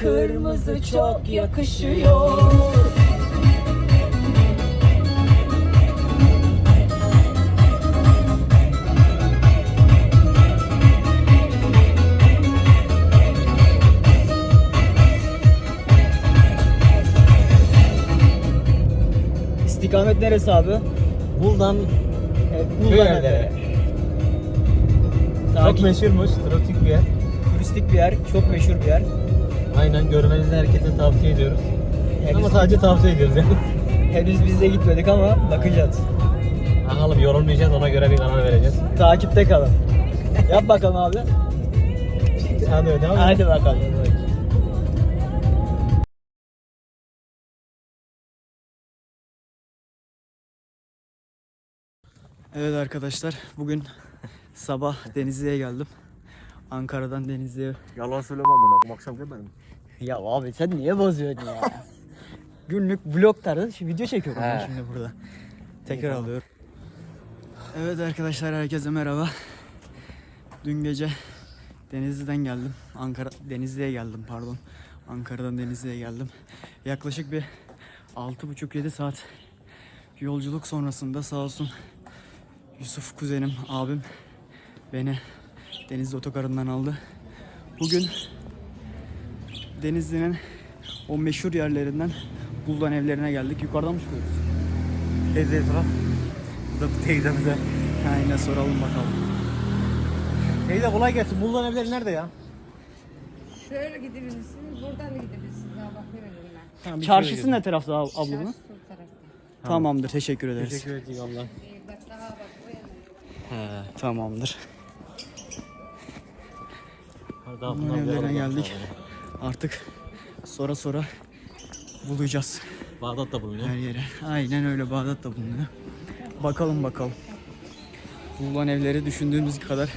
kırmızı çok yakışıyor İstikamet neresi abi? Muğla'da. evleri. Çok meşhurmuş, tropik bir yer. turistik bir yer, çok meşhur bir yer. Aynen görmenizi herkese tavsiye ediyoruz. Henüz, Ama sadece tavsiye ediyoruz yani. henüz biz de gitmedik ama bakacağız. Bakalım yorulmayacağız ona göre bir karar vereceğiz. Takipte kalın. Yap bakalım abi. Hadi devam edelim. Hadi bakalım. Evet arkadaşlar bugün sabah Denizli'ye geldim. Ankara'dan Denizli'ye. Yalan söyleme amına. Akşam gelmedim. Ya abi sen niye bozuyorsun ya? Günlük vlog tarzı şu video çekiyorum ben He. şimdi burada. Tekrar alıyorum. Evet arkadaşlar herkese merhaba. Dün gece Denizli'den geldim. Ankara Denizli'ye geldim pardon. Ankara'dan Denizli'ye geldim. Yaklaşık bir 6,5-7 saat yolculuk sonrasında sağ olsun Yusuf kuzenim, abim beni Denizli otogarından aldı. Bugün Denizli'nin o meşhur yerlerinden Buldan evlerine geldik. Yukarıdan mı çıkıyoruz? Teyzeye soralım. Bu da bu teyzemize. Aynen soralım bakalım. Teyze kolay gelsin. Buldan evleri nerede ya? Şöyle gidebilirsiniz, buradan da gidebilirsiniz. Daha bak ne veririm ben. Tamam, bir Çarşısı ne tarafta ab- ablamın? Çarşı sol tarafta. Tamamdır. Teşekkür ederiz. Teşekkür ederim Allah. Ee, bak daha bak bu yana. He. Tamamdır. Bir evlerine geldik. Artık sonra sonra bulacağız Bağdat'ta bulunuyor. her yere. Aynen öyle Bağdat da bulunuyor. Bakalım bakalım. Bulunan evleri düşündüğümüz kadar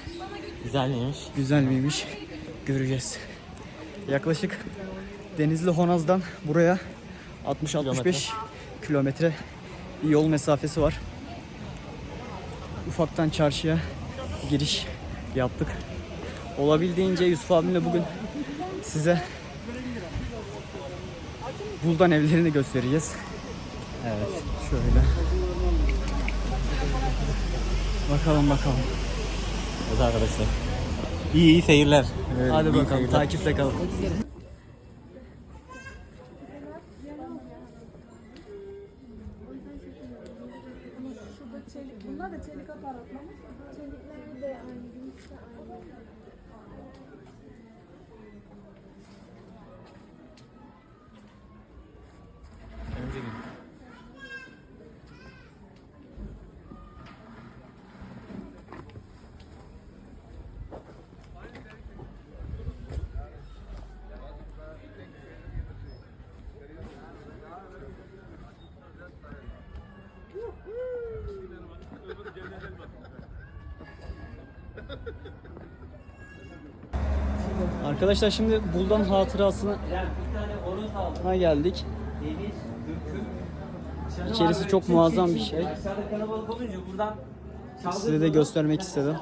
Güzel miymiş? güzel miymiş göreceğiz. Yaklaşık Denizli Honaz'dan buraya 60-65 kilometre yol mesafesi var. Ufaktan çarşıya giriş yaptık. Olabildiğince Yusuf abimle bugün size Buldan evlerini göstereceğiz. Evet, şöyle. Bakalım bakalım. Evet arkadaşlar. İyi iyi seyirler. Evet, Hadi iyi bakalım seyirler. takipte kalın. Bunlar da çelik aparatlar. Çelikler de aynı, Arkadaşlar şimdi Buldan hatırasına Ha geldik. İçerisi çok muazzam bir şey. Size de göstermek istedim.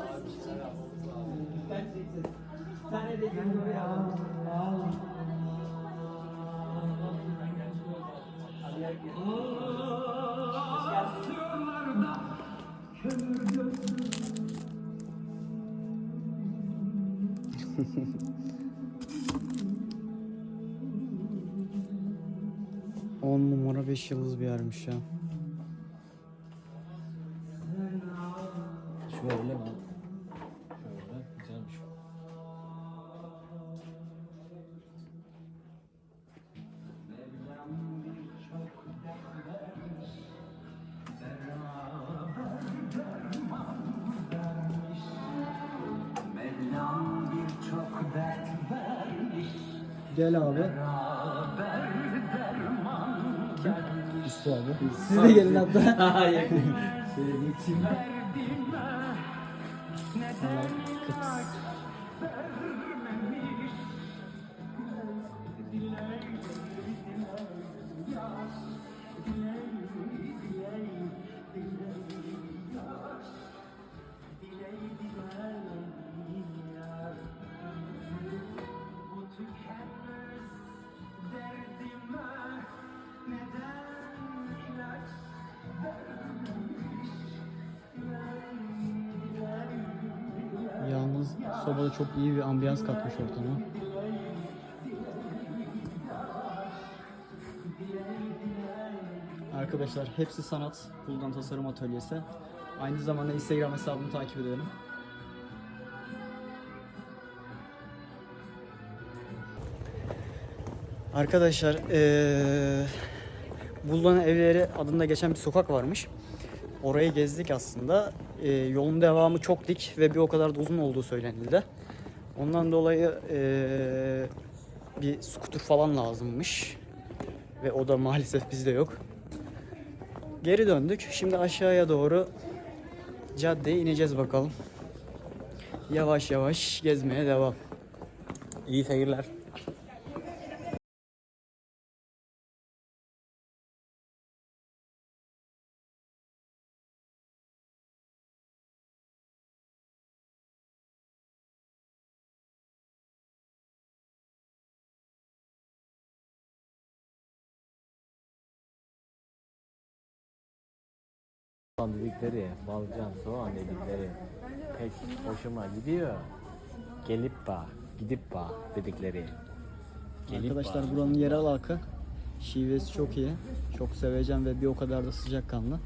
5 yıldız bir yermiş ya. Şöyle mi? Şöyle güzelmiş. Gel abi. Mesut abi. Siz de gelin hatta. Hayır. Şöyle geçeyim. Sobada çok iyi bir ambiyans katmış ortama. Arkadaşlar hepsi sanat. Buldan Tasarım Atölyesi. Aynı zamanda Instagram hesabını takip edelim. Arkadaşlar eee Buldan Evleri adında geçen bir sokak varmış. Orayı gezdik aslında. Eee, yolun devamı çok dik ve bir o kadar da uzun olduğu söylenildi. Ondan dolayı eee, bir skuter falan lazımmış. Ve o da maalesef bizde yok. Geri döndük. Şimdi aşağıya doğru caddeye ineceğiz bakalım. Yavaş yavaş gezmeye devam. İyi seyirler. Soğan dedikleri, balcan soğan dedikleri pek hoşuma gidiyor. Gelip bak, gidip bak dedikleri. Gelip Arkadaşlar bak. buranın yerel halkı şivesi çok iyi. Çok sevecen ve bir o kadar da sıcakkanlı.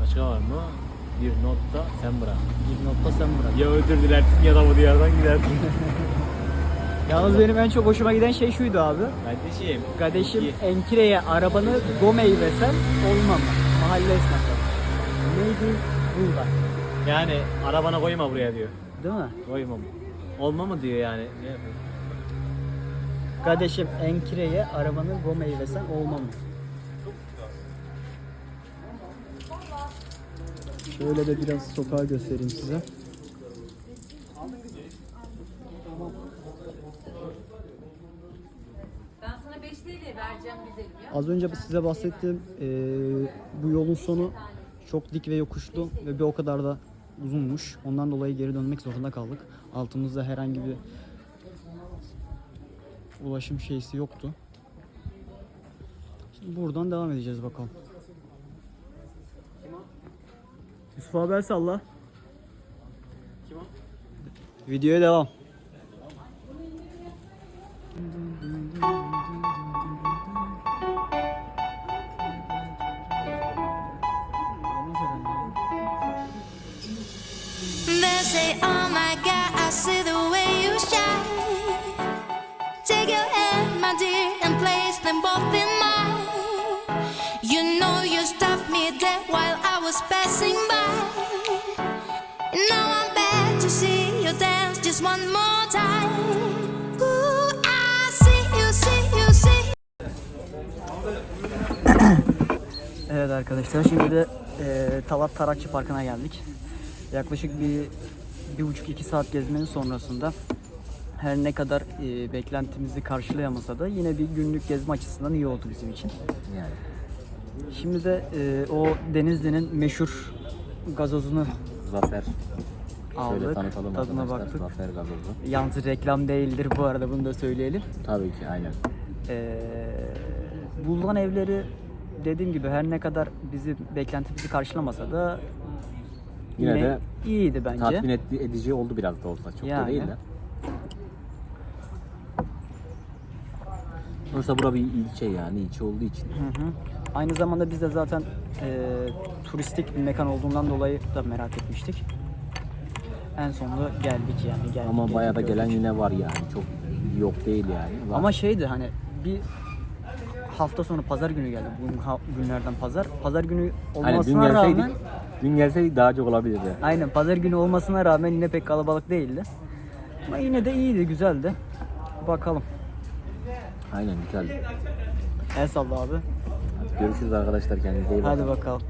Başka var mı? Bir notta sen bırak. Bir nokta sen bırak. Ya özür dilersin ya da bu diyardan gidersin. Yalnız benim en çok hoşuma giden şey şuydu abi. Kardeşim. Kardeşim Enkire'ye arabanı Gomey vesen olmam. Mahalle esnafı. Neydi? Burada. Yani arabana koyma buraya diyor. Değil mi? Koyma mı? Olma mı diyor yani. Ne? Kardeşim Enkire'ye arabanı Gomey vesen olmam. Şöyle de biraz sokağı göstereyim size. Ben sana 5 TL vereceğim güzelim ya. Az önce size bahsettiğim eee, bu yolun sonu çok dik ve yokuşlu ve bir o kadar da uzunmuş. Ondan dolayı geri dönmek zorunda kaldık. Altımızda herhangi bir ulaşım şeysi yoktu. Şimdi buradan devam edeceğiz bakalım. Yusuf el salla. Kim o? Videoya devam. Evet arkadaşlar şimdi de e, Talat Tarakçı Parkı'na geldik. Yaklaşık bir, bir buçuk iki saat gezmenin sonrasında her ne kadar e, beklentimizi karşılayamasa da yine bir günlük gezme açısından iyi oldu bizim için. Yani. Şimdi de e, o Denizli'nin meşhur gazozunu Zafer. Şöyle aldık, tanıtalım tadına arkadaşlar. baktık. Zafer gazozu. Yalnız reklam değildir bu arada bunu da söyleyelim. Tabii ki aynen. Ee, bulunan evleri dediğim gibi her ne kadar bizi beklentimizi karşılamasa da Yine de iyiydi bence. Tatmin ed- edici oldu biraz da olsa. Çok da Yani. değil de. Oysa bura bir ilçe yani ilçe olduğu için. Hı hı. Aynı zamanda biz de zaten e, turistik bir mekan olduğundan dolayı da merak etmiştik. En sonunda geldik yani geldik. Ama geldik, bayağı da gelen yine var yani. Çok yok değil yani. Var. Ama şeydi hani bir hafta sonu pazar günü geldi. Bugün günlerden pazar. Pazar günü hani dün olmasına rağmen dün gelseydik daha çok olabilirdi. Aynen pazar günü olmasına rağmen yine pek kalabalık değildi. Ama yine de iyiydi, güzeldi. Bakalım. Aynen güzel. El salla abi. Görüşürüz arkadaşlar kendinize iyi bakın. Hadi bakalım.